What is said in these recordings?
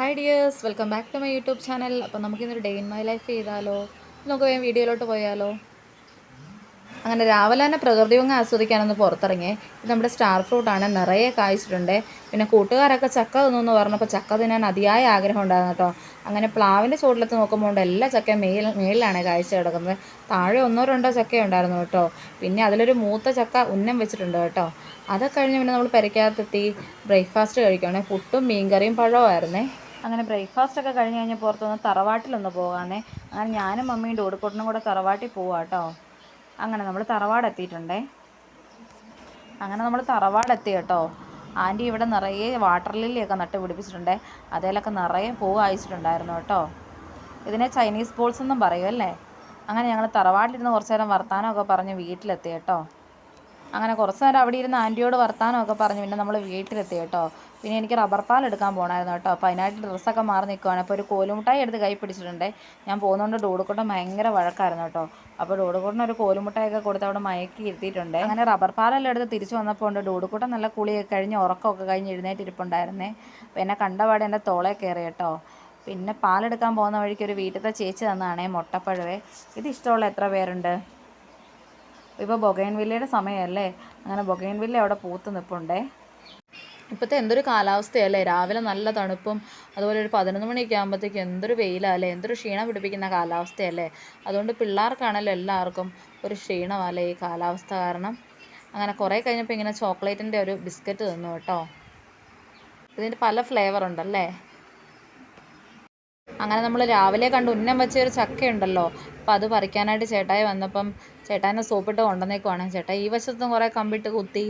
Hi dears welcome back to my YouTube channel അപ്പോൾ നമുക്കിന്നൊരു day in my life ചെയ്താലോ? നമുക്ക് വേഗം വീഡിയോയിലോട്ട് പോയാലോ? അങ്ങനെ രാവിലെ തന്നെ പ്രകൃതി ഭംഗി ആസ്വദിക്കാനൊന്ന് പുറത്തിറങ്ങി. ഇത് നമ്മുടെ സ്റ്റാർ ഫ്രൂട്ടാണ് നിറയെ കായ്ച്ചിട്ടുണ്ട്. പിന്നെ കൂട്ടുകാരൊക്കെ ചക്ക തിന്നു പറഞ്ഞപ്പോൾ ചക്ക തിന്നാൻ അതിയായ ആഗ്രഹം ഉണ്ടായിരുന്നു കേട്ടോ. അങ്ങനെ പ്ലാവിന്റെ ചുവട്ടിലെത്ത് നോക്കുമ്പോൾ എല്ലാ ചക്കയും മേൽ മേളിലാണ് കായ്ച്ച കിടക്കുന്നത്. താഴെ ഒന്നോ രണ്ടോ ചക്ക ഉണ്ടായിരുന്നു കേട്ടോ. പിന്നെ അതിലൊരു മൂത്ത ചക്ക ഉന്നം വെച്ചിട്ടുണ്ട് കേട്ടോ. അതൊക്കെ കഴിഞ്ഞ് പിന്നെ നമ്മൾ പെരയ്ക്കകത്തെത്തി ബ്രേക്ക്ഫാസ്റ്റ് കഴിക്കുകയാണെങ്കിൽ പുട്ടും മീൻകറിയും പഴവുമായിരുന്നേ. അങ്ങനെ ബ്രേക്ക്ഫാസ്റ്റ് ഒക്കെ കഴിഞ്ഞ് കഴിഞ്ഞാൽ പുറത്തുനിന്ന് തറവാട്ടിലൊന്ന് പോകാമെന്നേ അങ്ങനെ ഞാനും മമ്മിയും ഡോഡിക്കോട്ടനും കൂടെ തറവാട്ടിൽ പോവാം കേട്ടോ അങ്ങനെ നമ്മൾ തറവാട് എത്തിയിട്ടുണ്ടേ. അങ്ങനെ നമ്മൾ തറവാട് എത്തി കേട്ടോ. ആന്റി ഇവിടെ നിറയെ വാട്ടർ ലില്ലിയൊക്കെ നട്ട് പിടിപ്പിച്ചിട്ടുണ്ട്. അതിലൊക്കെ നിറയെ പൂ അയച്ചിട്ടുണ്ടായിരുന്നു കേട്ടോ. ഇതിനെ ചൈനീസ് ബോൾസ് എന്നും പറയുമല്ലേ അങ്ങനെ ഞങ്ങൾ തറവാട്ടിലിരുന്ന് കുറച്ച് നേരം വർത്താനമൊക്കെ പറഞ്ഞ് വീട്ടിലെത്തി കേട്ടോ. അങ്ങനെ കുറച്ച് നേരം അവിടെ ഇരുന്ന് ആന്റിയോട് വർത്താനമൊക്കെ പറഞ്ഞു. പിന്നെ നമ്മൾ വീട്ടിലെത്തി കേട്ടോ. പിന്നെ എനിക്ക് റബ്ബർ പാൽ എടുക്കാൻ പോകണമായിരുന്നു കേട്ടോ. അപ്പോൾ അതിനായിട്ട് ഡ്രസ്സൊക്കെ മാറി നിൽക്കുവാണ് അപ്പോൾ ഒരു കോലുമുട്ടായി എടുത്ത് കൈ പിടിച്ചിട്ടുണ്ടേ. ഞാൻ പോകുന്നതുകൊണ്ട് ഡോഡുക്കൂട്ടം ഭയങ്കര വഴക്കായിരുന്നു കേട്ടോ. അപ്പോൾ ഡോഡുക്കൂട്ടൻ ഒരു കോലുമുട്ടായൊക്കെ കൊടുത്ത് അവിടെ മയക്കി ഇരുത്തിയിട്ടുണ്ട്. അങ്ങനെ റബ്ബർ പാലെല്ലാം എടുത്ത് തിരിച്ചു വന്നപ്പോൾ ഉണ്ട് ഡോഡുക്കൂട്ടം നല്ല കുളിയൊക്കെ കഴിഞ്ഞ് ഉറക്കമൊക്കെ കഴിഞ്ഞ് എഴുന്നേറ്റിരിപ്പുണ്ടായിരുന്നേ. അപ്പോൾ എന്നെ കണ്ടപാടെ എന്റെ തോളെ കയറി കേട്ടോ. പിന്നെ പാലെടുക്കാൻ പോകുന്ന വഴിക്ക് ഒരു വീട്ടിലത്തെ ചേച്ചി തന്നാണേ മുട്ടപ്പഴവേ. ഇത് ഇഷ്ടമുള്ള എത്ര പേരുണ്ട്? ഇപ്പോൾ ബൊഗൈൻവില്ലയുടെ സമയമല്ലേ അങ്ങനെ ബൊഗൈൻവില്ല അവിടെ പൂത്ത് നിൽപ്പുണ്ടേ ഇപ്പോഴത്തെ എന്തൊരു കാലാവസ്ഥയല്ലേ? രാവിലെ നല്ല തണുപ്പും അതുപോലെ ഒരു പതിനൊന്ന് മണിയൊക്കെ ആകുമ്പോഴത്തേക്ക് എന്തൊരു വെയിലല്ലേ? എന്തൊരു ക്ഷീണം പിടിപ്പിക്കുന്ന കാലാവസ്ഥയല്ലേ? അതുകൊണ്ട് പിള്ളേർക്കാണല്ലോ എല്ലാവർക്കും ഒരു ക്ഷീണമല്ലേ ഈ കാലാവസ്ഥ കാരണം? അങ്ങനെ കുറേ കഴിഞ്ഞപ്പോൾ ഇങ്ങനെ ചോക്ലേറ്റിന്റെ ഒരു ബിസ്ക്കറ്റ് തന്നു കേട്ടോ. ഇതിന്റെ പല ഫ്ലേവർ ഉണ്ടല്ലേ? അങ്ങനെ നമ്മൾ രാവിലെ കണ്ട് ഉന്നം വെച്ച ഒരു ചക്കയുണ്ടല്ലോ. അപ്പോൾ അത് പറിക്കാനായിട്ട് ചേട്ടായി വന്നപ്പം ചേട്ടായിനെ സോപ്പിട്ട് കൊണ്ടുവന്നേക്കുവാണ്. ചേട്ടാ ഈ വശത്തും കുറേ കമ്പിട്ട് കുത്തി.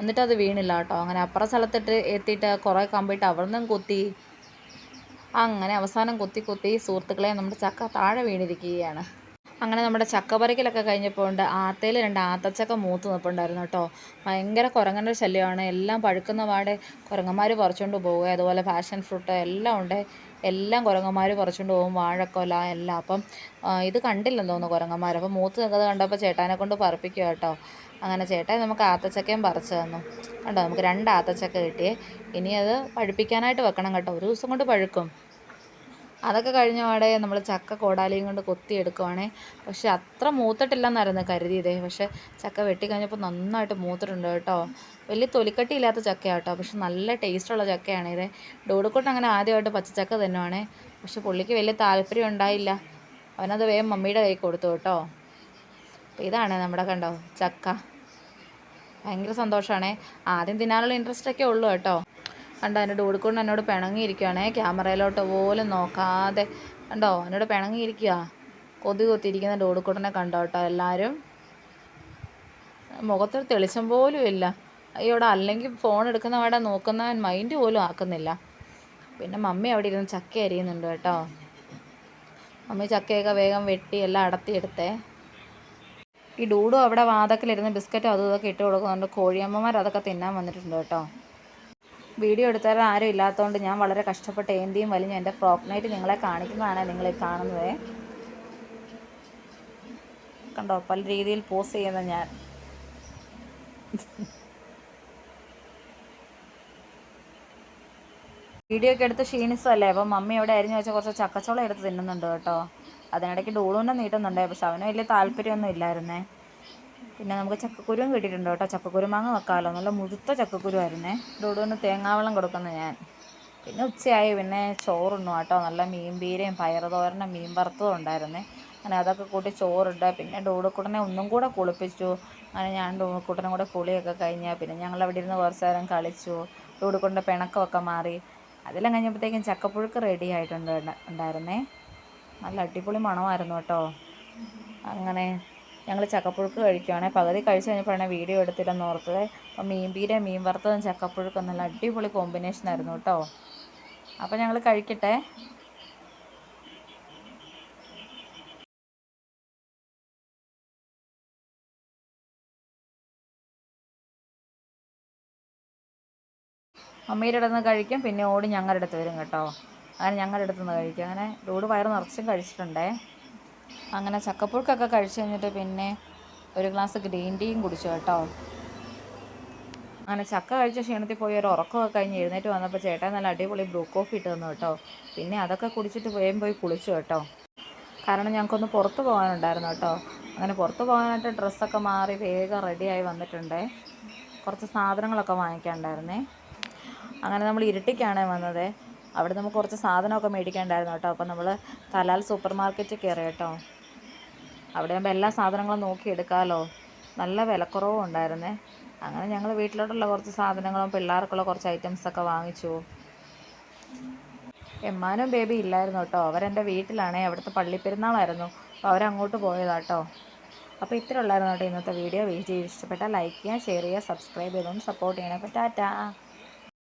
എന്നിട്ട് അത് വീണില്ല കേട്ടോ. അങ്ങനെ അപ്പുറ സ്ഥലത്തിട്ട് എത്തിയിട്ട് കുറേ കമ്പിട്ട് അവിടെ നിന്നും കുത്തി. അങ്ങനെ അവസാനം കുത്തി കുത്തി സുഹൃത്തുക്കളെ നമ്മുടെ ചക്ക താഴെ വീണിരിക്കുകയാണ്. അങ്ങനെ നമ്മുടെ ചക്ക പറിക്കലൊക്കെ കഴിഞ്ഞപ്പോൾ ഉണ്ട്. ആത്തയിൽ രണ്ട് ആത്തച്ചക്ക മൂത്ത് നിൽപ്പുണ്ടായിരുന്നു കേട്ടോ. ഭയങ്കര കുരങ്ങന്റെ ശല്യമാണ്. എല്ലാം പഴുക്കുന്ന പാടെ കുരങ്ങന്മാർ പറിച്ചുകൊണ്ട് പോവുക. അതുപോലെ പാഷൻ ഫ്രൂട്ട് എല്ലാം ഉണ്ട്. എല്ലാം കുരങ്ങന്മാർ പറിച്ചുകൊണ്ട് പോകും. വാഴക്കൊല എല്ലാം. അപ്പം ഇത് കണ്ടില്ലെന്ന് തോന്നുന്നു കുരങ്ങന്മാർ അപ്പം മൂത്ത് നിൽക്കുന്നത് കണ്ടപ്പോൾ ചേട്ടാനെ കൊണ്ട് പറപ്പിക്കുക കേട്ടോ. അങ്ങനെ ചേട്ടൻ നമുക്ക് ആത്തച്ചക്കയും പറിച്ചു തന്നു. കണ്ടോ? നമുക്ക് രണ്ട് ആത്തച്ചക്ക കിട്ടിയേ. ഇനി അത് പഴുപ്പിക്കാനായിട്ട് വെക്കണം കേട്ടോ. ഒരു ദിവസം കൊണ്ട് പഴുക്കും. അതൊക്കെ കഴിഞ്ഞ പാടെ നമ്മൾ ചക്ക കോടാലിയും കൊണ്ട് കൊത്തിയെടുക്കുവാണേ. പക്ഷെ അത്ര മൂത്തിട്ടില്ലെന്നായിരുന്നു കരുതിയതേ. പക്ഷെ ചക്ക വെട്ടിക്കഴിഞ്ഞപ്പോൾ നന്നായിട്ട് മൂത്തിട്ടുണ്ട് കേട്ടോ. വലിയ തൊലിക്കട്ടി ഇല്ലാത്ത ചക്കയാണ് കേട്ടോ. പക്ഷെ നല്ല ടേസ്റ്റുള്ള ചക്കയാണ് ഇത്. ഡോടുക്കൂട്ട് അങ്ങനെ ആദ്യമായിട്ട് പച്ചച്ചക്ക തന്നെയാണ്. പക്ഷെ പുള്ളിക്ക് വലിയ താല്പര്യം ഉണ്ടായില്ല. അവനത് വേഗം മമ്മിയുടെ കൈ കൊടുത്തു കേട്ടോ. അപ്പോൾ ഇതാണ് നമ്മുടെ കണ്ടോ ചക്ക. ഭയങ്കര സന്തോഷമാണേ ആദ്യം തിന്നാനുള്ള ഇൻട്രസ്റ്റ് ഒക്കെ ഉള്ളൂ കേട്ടോ. കണ്ടോ എന്റെ ഡോഡിക്കൊണ്ട് എന്നോട് പിണങ്ങിയിരിക്കുകയാണേ ക്യാമറയിലോട്ട് പോലും നോക്കാതെ. കണ്ടോ എന്നോട് പിണങ്ങിയിരിക്കുക കൊതി കൊത്തിയിരിക്കുന്ന ഡോഡിക്കൂട്ടനെ കണ്ടോ കേട്ടോ എല്ലാവരും. മുഖത്തൊരു തെളിച്ചം പോലും ഇല്ല. അയ്യോടെ അല്ലെങ്കിൽ ഫോൺ എടുക്കുന്ന അവിടെ നോക്കുന്നവൻ മൈൻഡ് പോലും ആക്കുന്നില്ല. പിന്നെ മമ്മി അവിടെ ഇരുന്ന് ചക്ക അരിയുന്നുണ്ട് കേട്ടോ. മമ്മി ചക്കയൊക്കെ വേഗം വെട്ടി എല്ലാം അടത്തിയെടുത്തേ. ഈ ഡൂഡു അവിടെ വാതക്കിലിരുന്ന് ബിസ്ക്കറ്റും അതും ഇതൊക്കെ ഇട്ട് കൊടുക്കുന്നുണ്ട്. കോഴിയമ്മമാർ അതൊക്കെ തിന്നാൻ വന്നിട്ടുണ്ട് കേട്ടോ. വീഡിയോ എടുത്താൽ ആരും ഇല്ലാത്തതുകൊണ്ട് ഞാൻ വളരെ കഷ്ടപ്പെട്ട് ഏന്തിയും വലിഞ്ഞ് എന്റെ ഫ്രോക്ക് നൈറ്റ് നിങ്ങളെ കാണിക്കുന്നതാണ് നിങ്ങൾ കാണുന്നത്. കണ്ടോ പല രീതിയിൽ പോസ് ചെയ്യുന്ന ഞാൻ. വീഡിയോ ഒക്കെ എടുത്ത് ക്ഷീണിച്ചതല്ലേ? അപ്പം മമ്മി എവിടെ അരിഞ്ഞു വെച്ചാൽ കുറച്ച് ചക്കച്ചോളം എടുത്ത് തിന്നുന്നുണ്ട് കേട്ടോ. അതിനിടയ്ക്ക് ഡോളൂനെ നീട്ടുന്നുണ്ട് പക്ഷെ അവന് വലിയ താല്പര്യമൊന്നും ഇല്ലായിരുന്നേ. പിന്നെ നമുക്ക് ചക്കക്കുരുവും കിട്ടിയിട്ടുണ്ട് കേട്ടോ. ചക്കക്കുരു മാങ്ങ വെക്കാമല്ലോ. നല്ല മുഴുത്ത ചക്കക്കുരു ആയിരുന്നേ ഡൂഡുവിന് തേങ്ങാവെള്ളം കൊടുക്കുന്ന ഞാൻ. പിന്നെ ഉച്ചയായി. പിന്നെ ചോറുണ്ണു കേട്ടോ. നല്ല മീൻ പീരയും പയറുതോരനും മീൻ വറുത്തതും ഉണ്ടായിരുന്നേ. അങ്ങനെ അതൊക്കെ കൂട്ടി ചോറിട്ട് പിന്നെ ഡൂടുക്കുട്ടനെ ഒന്നും കൂടെ കുളിപ്പിച്ചു. അങ്ങനെ ഞാൻ ഡൂടുക്കുട്ടനും കൂടെ കുളിയൊക്കെ കഴിഞ്ഞാൽ പിന്നെ ഞങ്ങൾ അവിടെ ഇരുന്ന് കുറച്ച് നേരം കളിച്ചു. ഡൂടുക്കുട്ടന്റെ പിണക്കമൊക്കെ മാറി. അതെല്ലാം കഴിഞ്ഞപ്പോഴത്തേക്കും ചക്കപ്പുഴുക്ക് റെഡി ആയിട്ടുണ്ട് ഉണ്ടായിരുന്നേ. നല്ല അടിപൊളി മണമായിരുന്നു കേട്ടോ. അങ്ങനെ ഞങ്ങൾ ചക്കപ്പുഴുക്ക് കഴിക്കുവാണേ. പകുതി കഴിച്ച് കഴിഞ്ഞപ്പോഴാണ് വീഡിയോ എടുത്തില്ലെന്ന് ഓർത്തത്. അപ്പം മീൻ പീര മീൻ വറുത്തതും ചക്കപ്പുഴുക്കും നല്ല അടിപൊളി കോമ്പിനേഷൻ ആയിരുന്നു കേട്ടോ. അപ്പം ഞങ്ങൾ കഴിക്കട്ടെ. അമ്മയുടെ അടുത്ത് നിന്ന് കഴിക്കും. പിന്നെ ഓടി ഞങ്ങളുടെ അടുത്ത് വരും കേട്ടോ. അങ്ങനെ ഞങ്ങളുടെ അടുത്ത് നിന്ന് കഴിക്കും. അങ്ങനെ ചൂട് വയറ് നിറച്ചും കഴിച്ചിട്ടുണ്ടേ. അങ്ങനെ ചക്കപ്പുഴുക്കൊക്കെ കഴിച്ച് കഴിഞ്ഞിട്ട് പിന്നെ ഒരു ഗ്ലാസ് ഗ്രീൻ ടീയും കുടിച്ചു കേട്ടോ. അങ്ങനെ ചക്ക കഴിച്ച ക്ഷീണത്തിൽ പോയി ഒരു ഉറക്കമൊക്കെ കഴിഞ്ഞ് എഴുന്നേറ്റ് വന്നപ്പോൾ ചേട്ടൻ നല്ല അടിപൊളി ബ്ലൂ കോഫി ഇട്ട് തന്നു കേട്ടോ. പിന്നെ അതൊക്കെ കുടിച്ചിട്ട് വേഗം പോയി കുളിച്ചു കേട്ടോ. കാരണം ഞങ്ങൾക്കൊന്ന് പുറത്ത് പോകാനുണ്ടായിരുന്നു കേട്ടോ. അങ്ങനെ പുറത്ത് പോകാനായിട്ട് ഡ്രസ്സൊക്കെ മാറി വേഗം റെഡിയായി വന്നിട്ടുണ്ട്. കുറച്ച് സാധനങ്ങളൊക്കെ വാങ്ങിക്കാനുണ്ടായിരുന്നേ. അങ്ങനെ നമ്മൾ ഇരുട്ടിക്കാണ് വന്നത്. അവിടെ നമുക്ക് കുറച്ച് സാധനമൊക്കെ മേടിക്കാനുണ്ടായിരുന്നു കേട്ടോ. അപ്പോൾ നമ്മൾ തലാൽ സൂപ്പർ മാർക്കറ്റിൽ കയറി കേട്ടോ. അവിടെ ആകുമ്പോൾ എല്ലാ സാധനങ്ങളും നോക്കി എടുക്കാമല്ലോ നല്ല വിലക്കുറവും ഉണ്ടായിരുന്നേ. അങ്ങനെ ഞങ്ങൾ വീട്ടിലോട്ടുള്ള കുറച്ച് സാധനങ്ങളും പിള്ളേർക്കുള്ള കുറച്ച് ഐറ്റംസൊക്കെ വാങ്ങിച്ചു. എമ്മാനും ബേബി ഇല്ലായിരുന്നു കേട്ടോ. അവരെന്റെ വീട്ടിലാണേ. അവിടുത്തെ പള്ളിപ്പെരുന്നാളായിരുന്നു. അപ്പോൾ അവരങ്ങോട്ട് പോയതാട്ടോ അപ്പോൾ ഇത്ര ഉള്ളായിരുന്നു കേട്ടോ ഇന്നത്തെ വീഡിയോ വീഡിയോ ഇഷ്ടപ്പെട്ടാൽ ലൈക്ക് ചെയ്യുക ഷെയർ ചെയ്യുക സബ്സ്ക്രൈബ് ചെയ്തൊന്ന് സപ്പോർട്ട് ചെയ്യണേ. അപ്പോൾ ടാറ്റാ.